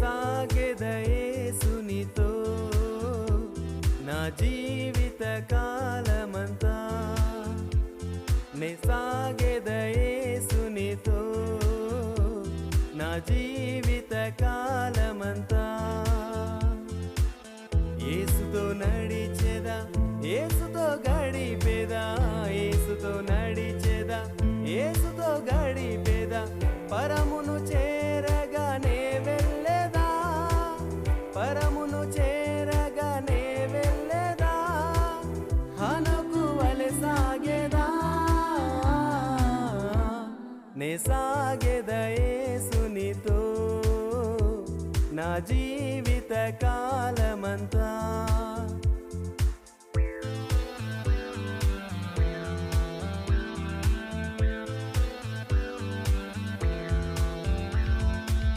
సాగెదయేసునితో నా జీవిత కాలమంతా నే సాగెదయేసునితో నా జీవిత కాలమంతా ఏసుతో నడిచేదా? ఏసుతో గడిపేదా? నే సాగెదా నా జీవిత కాలమంతా